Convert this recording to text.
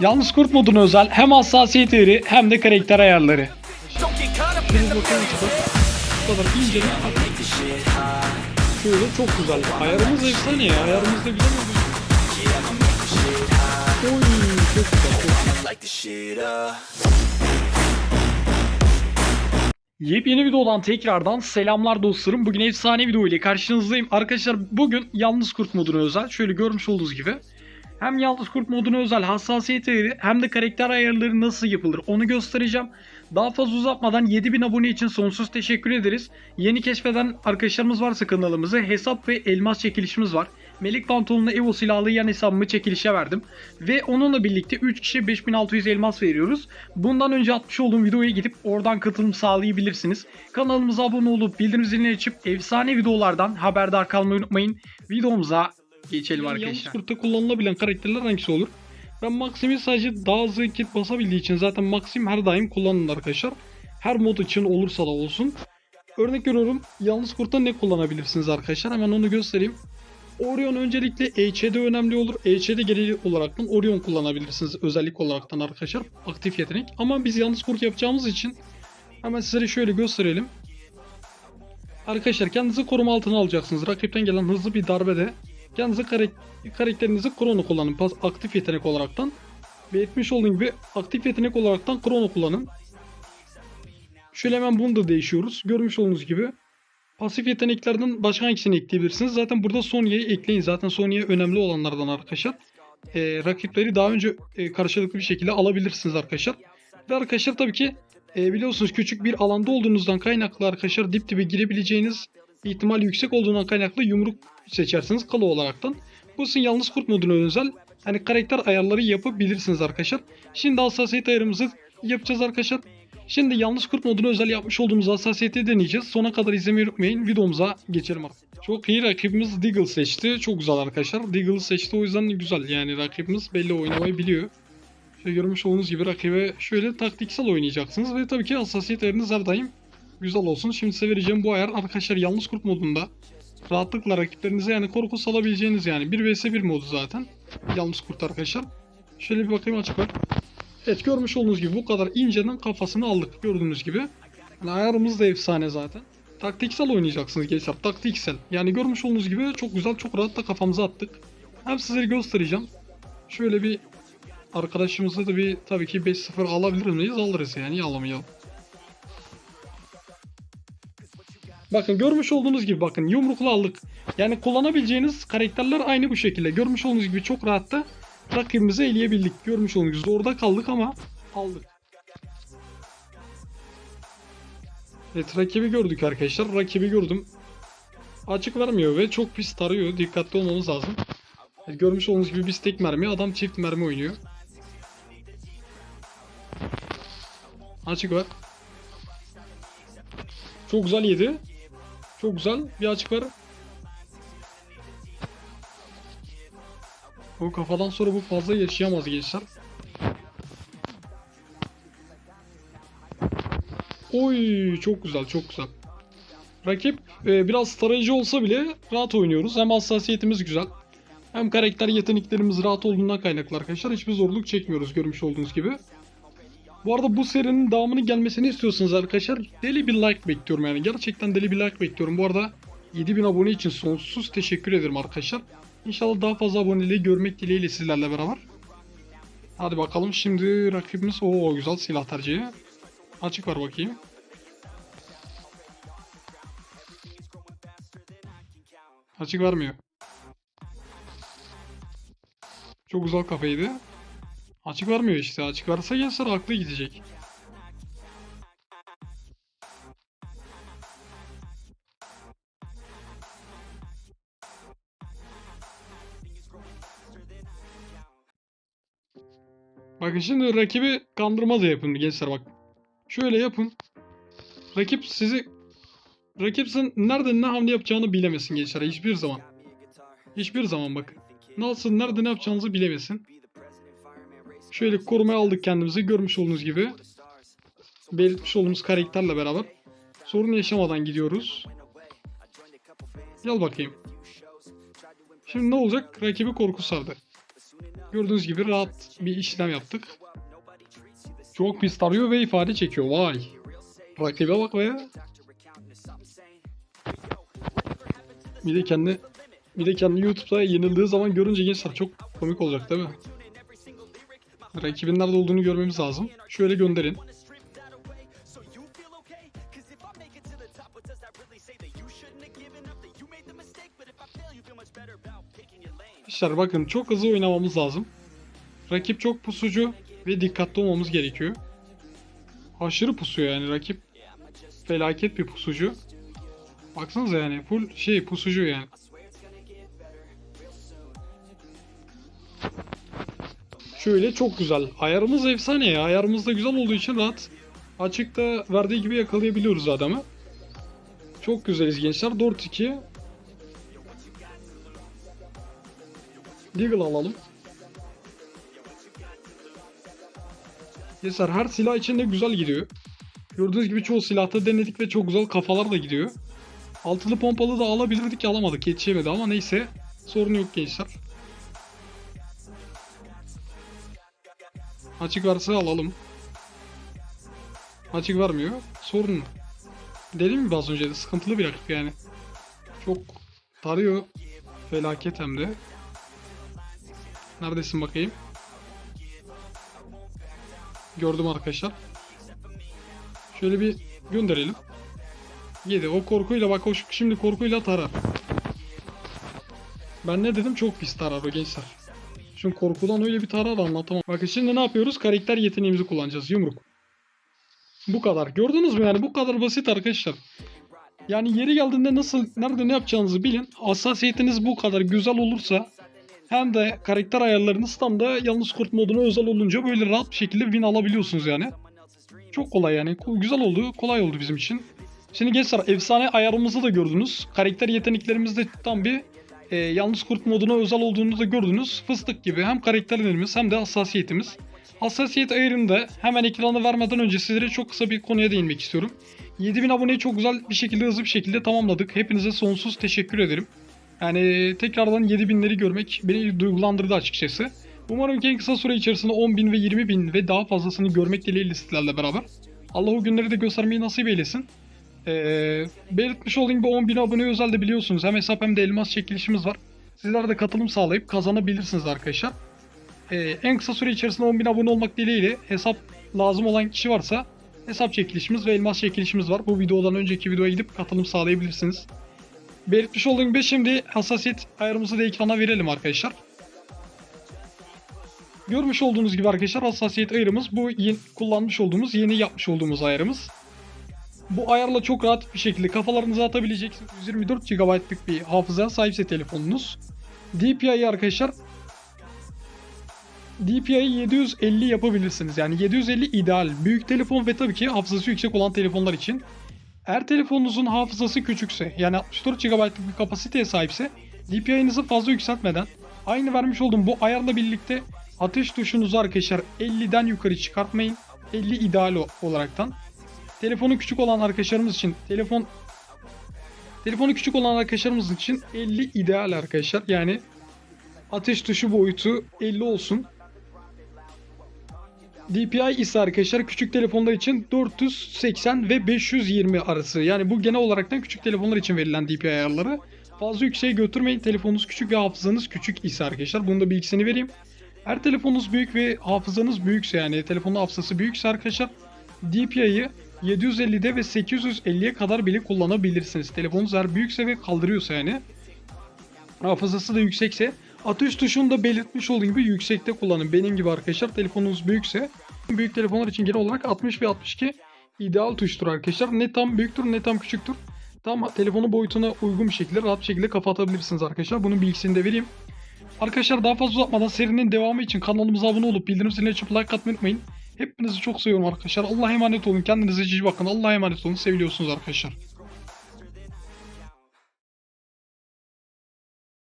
Yalnız kurt moduna özel hem hassasiyet değeri hem de karakter ayarları. Şöyle çok güzel. Ayarımız efsane ya. Ayarımız da güzel oldu. Oy çok güzel. Çok. Yepyeni videodan tekrardan selamlar dostlarım. Bugün efsane video ile karşınızdayım. Arkadaşlar bugün yalnız kurt moduna özel. Şöyle görmüş olduğunuz gibi. Hem yalnız kurt moduna özel hassasiyet ayarı hem de karakter ayarları nasıl yapılır onu göstereceğim. Daha fazla uzatmadan 7000 abone için sonsuz teşekkür ederiz. Yeni keşfeden arkadaşlarımız varsa kanalımızı hesap ve elmas çekilişimiz var. Melik Pantolon'la Evo silahlı yan hesabımı çekilişe verdim. Ve onunla birlikte 3 kişi 5600 elmas veriyoruz. Bundan önce atmış olduğum videoya gidip oradan katılım sağlayabilirsiniz. Kanalımıza abone olup bildirim zilini açıp efsane videolardan haberdar kalmayı unutmayın. Videomuza geçelim arkadaşlar. Yalnız kurtta kullanılabilen karakterler hangisi olur? Ben Maxim'i sadece daha hızlı kit basabildiği için zaten Maxim her daim kullanılır arkadaşlar. Her mod için olursa da olsun. Örnek veriyorum yalnız kurtta ne kullanabilirsiniz arkadaşlar hemen onu göstereyim. Orion öncelikle HD önemli olur. HD gereği olaraktan Orion kullanabilirsiniz özellik olaraktan arkadaşlar. Aktif yetenek. Ama biz yalnız kurt yapacağımız için hemen sizlere şöyle gösterelim. Arkadaşlar kendinizi koruma altına alacaksınız. Rakipten gelen hızlı bir darbede kendinizi karak- karakterinizi krono kullanın. Pas aktif yetenek olaraktan. Ve etmiş olduğum gibi aktif yetenek olaraktan krono kullanın. Şöyle hemen bunu da değişiyoruz. Görmüş olduğunuz gibi Pasif yeteneklerden başka hangisini ekleyebilirsiniz? Zaten burada Sonya'yı ekleyin. Zaten Sonya önemli olanlardan arkadaşlar. Ee, rakipleri daha önce e, karşılıklı bir şekilde alabilirsiniz arkadaşlar. Ve arkadaşlar tabii ki e, biliyorsunuz küçük bir alanda olduğunuzdan kaynaklı arkadaşlar dip dibe girebileceğiniz ihtimal yüksek olduğundan kaynaklı yumruk seçersiniz kalo olaraktan. Bu sizin yalnız kurt moduna özel hani karakter ayarları yapabilirsiniz arkadaşlar. Şimdi hassasiyet ayarımızı yapacağız arkadaşlar. Şimdi yalnız kurt moduna özel yapmış olduğumuz hassasiyeti deneyeceğiz. Sona kadar izlemeyi unutmayın. Videomuza geçelim artık. Çok iyi rakibimiz Deagle seçti. Çok güzel arkadaşlar. Deagle seçti o yüzden güzel. Yani rakibimiz belli oynamayı biliyor. Şöyle görmüş olduğunuz gibi rakibe şöyle taktiksel oynayacaksınız. Ve tabii ki hassasiyet ayarınız her daim güzel olsun. Şimdi size vereceğim bu ayar arkadaşlar yalnız kurt modunda. Rahatlıkla rakiplerinize yani korku salabileceğiniz yani 1 vs 1 modu zaten. Yalnız kurt arkadaşlar. Şöyle bir bakayım açık var. Evet görmüş olduğunuz gibi bu kadar inceden kafasını aldık gördüğünüz gibi. Yani ayarımız da efsane zaten. Taktiksel oynayacaksınız gençler taktiksel. Yani görmüş olduğunuz gibi çok güzel çok rahat da kafamıza attık. Hem sizlere göstereceğim. Şöyle bir arkadaşımızı da bir tabii ki 5-0 alabilir miyiz? Alırız yani alamayalım. Bakın görmüş olduğunuz gibi bakın yumrukla aldık. Yani kullanabileceğiniz karakterler aynı bu şekilde. Görmüş olduğunuz gibi çok rahat da rakibimizi eleyebildik. Görmüş olduğunuz gibi orada kaldık ama aldık. Evet rakibi gördük arkadaşlar. Rakibi gördüm. Açık vermiyor ve çok pis tarıyor. Dikkatli olmamız lazım. Evet, görmüş olduğunuz gibi biz tek mermi adam çift mermi oynuyor. Açık var. Çok güzel yedi. Çok güzel. Bir açık var. O kafadan sonra bu fazla yaşayamaz gençler. Oy çok güzel çok güzel. Rakip e, biraz strateji olsa bile rahat oynuyoruz. Hem hassasiyetimiz güzel. Hem karakter yeteneklerimiz rahat olduğundan kaynaklı arkadaşlar. Hiçbir zorluk çekmiyoruz görmüş olduğunuz gibi. Bu arada bu serinin devamını gelmesini istiyorsanız arkadaşlar deli bir like bekliyorum yani. Gerçekten deli bir like bekliyorum. Bu arada 7000 abone için sonsuz teşekkür ederim arkadaşlar. İnşallah daha fazla aboneliği görmek dileğiyle sizlerle beraber. Hadi bakalım şimdi rakibimiz o güzel silah tercihi. Açık var bakayım. Açık vermiyor. Çok güzel kafaydı. Açık vermiyor işte. Açık verse gençler aklı gidecek. Bakın şimdi rakibi kandırma da yapın gençler bak. Şöyle yapın. Rakip sizi rakipsin nerede ne hamle yapacağını bilemesin gençler hiçbir zaman. Hiçbir zaman bakın. Nasıl nerede ne yapacağınızı bilemesin. Şöyle korumaya aldık kendimizi görmüş olduğunuz gibi. Belirtmiş olduğumuz karakterle beraber. Sorun yaşamadan gidiyoruz. Gel bakayım. Şimdi ne olacak? Rakibi korku sardı. Gördüğünüz gibi rahat bir işlem yaptık. Çok pis tarıyor ve ifade çekiyor. Vay. Rakibe bak be. Bir de kendi bir de kendi YouTube'da yenildiği zaman görünce gençler çok komik olacak değil mi? Rakibin nerede olduğunu görmemiz lazım. Şöyle gönderin. Arkadaşlar bakın çok hızlı oynamamız lazım. Rakip çok pusucu ve dikkatli olmamız gerekiyor. Aşırı pusuyor yani rakip. Felaket bir pusucu. Baksanıza yani full şey pusucu yani. Şöyle çok güzel. Ayarımız efsane ya. Ayarımız da güzel olduğu için rahat. Açıkta verdiği gibi yakalayabiliyoruz adamı. Çok güzeliz gençler. 4-2. Deagle alalım. Gençler her silah içinde güzel gidiyor. Gördüğünüz gibi çoğu silahta denedik ve çok güzel kafalar da gidiyor. Altılı pompalı da alabilirdik alamadık yetişemedi ama neyse sorun yok gençler. Açık varsa alalım. Açık vermiyor. Sorun. Dedim mi az önce sıkıntılı bir rakip yani. Çok tarıyor. Felaket hem de. Neredesin bakayım? Gördüm arkadaşlar. Şöyle bir gönderelim. Yedi. O korkuyla bak o şimdi korkuyla tarar. Ben ne dedim çok pis tarar o gençler. Çünkü korkudan öyle bir tarar anlatamam. Bakın şimdi ne yapıyoruz? Karakter yeteneğimizi kullanacağız. Yumruk. Bu kadar. Gördünüz mü yani? Bu kadar basit arkadaşlar. Yani yeri geldiğinde nasıl, nerede ne yapacağınızı bilin. Hassasiyetiniz bu kadar güzel olursa hem de karakter ayarlarınız tam da yalnız kurt moduna özel olunca böyle rahat bir şekilde win alabiliyorsunuz yani. Çok kolay yani. Güzel oldu. Kolay oldu bizim için. Şimdi gençler efsane ayarımızı da gördünüz. Karakter yeteneklerimiz de tam bir e, yalnız kurt moduna özel olduğunu da gördünüz. Fıstık gibi hem karakterlerimiz hem de hassasiyetimiz. Hassasiyet ayarında hemen ekranı vermeden önce sizlere çok kısa bir konuya değinmek istiyorum. 7000 aboneyi çok güzel bir şekilde hızlı bir şekilde tamamladık. Hepinize sonsuz teşekkür ederim. Yani tekrardan 7000'leri görmek beni duygulandırdı açıkçası. Umarım ki en kısa süre içerisinde 10.000 ve 20.000 ve daha fazlasını görmek dileğiyle sizlerle beraber. Allah o günleri de göstermeyi nasip eylesin. Ee, belirtmiş olayım bu 10.000 abone özel de biliyorsunuz. Hem hesap hem de elmas çekilişimiz var. Sizler de katılım sağlayıp kazanabilirsiniz arkadaşlar. Ee, en kısa süre içerisinde 10.000 abone olmak dileğiyle hesap lazım olan kişi varsa hesap çekilişimiz ve elmas çekilişimiz var. Bu videodan önceki videoya gidip katılım sağlayabilirsiniz. Belirtmiş olduğum gibi şimdi hassasiyet ayarımızı da ekrana verelim arkadaşlar. Görmüş olduğunuz gibi arkadaşlar hassasiyet ayarımız bu yeni, kullanmış olduğumuz yeni yapmış olduğumuz ayarımız. Bu ayarla çok rahat bir şekilde kafalarınıza atabileceksiniz. 124 GB'lık bir hafıza sahipse telefonunuz. DPI'yi arkadaşlar DPI'yi 750 yapabilirsiniz. Yani 750 ideal. Büyük telefon ve tabii ki hafızası yüksek olan telefonlar için. Eğer telefonunuzun hafızası küçükse yani 64 GB'lık bir kapasiteye sahipse DPI'nizi fazla yükseltmeden aynı vermiş olduğum bu ayarla birlikte ateş tuşunuzu arkadaşlar 50'den yukarı çıkartmayın. 50 ideal olaraktan. Telefonu küçük olan arkadaşlarımız için telefon telefonu küçük olan arkadaşlarımız için 50 ideal arkadaşlar. Yani ateş tuşu boyutu 50 olsun. DPI ise arkadaşlar küçük telefonlar için 480 ve 520 arası. Yani bu genel olaraktan küçük telefonlar için verilen DPI ayarları. Fazla yükseğe götürmeyin. Telefonunuz küçük ve hafızanız küçük ise arkadaşlar. Bunun da bilgisini vereyim. Her telefonunuz büyük ve hafızanız büyükse yani telefonun hafızası büyükse arkadaşlar DPI'yi 750'de ve 850'ye kadar bile kullanabilirsiniz. Telefonunuz eğer büyükse ve kaldırıyorsa yani hafızası da yüksekse Ateş tuşunu da belirtmiş olduğum gibi yüksekte kullanın. Benim gibi arkadaşlar telefonunuz büyükse büyük telefonlar için genel olarak 60 ve 62 ideal tuştur arkadaşlar. Ne tam büyüktür ne tam küçüktür. Tam telefonun boyutuna uygun bir şekilde rahat bir şekilde kafa atabilirsiniz arkadaşlar. Bunun bilgisini de vereyim. Arkadaşlar daha fazla uzatmadan serinin devamı için kanalımıza abone olup bildirim zilini açıp like atmayı unutmayın. Hepinizi çok seviyorum arkadaşlar. Allah'a emanet olun. Kendinize cici bakın. Allah'a emanet olun. Seviliyorsunuz arkadaşlar.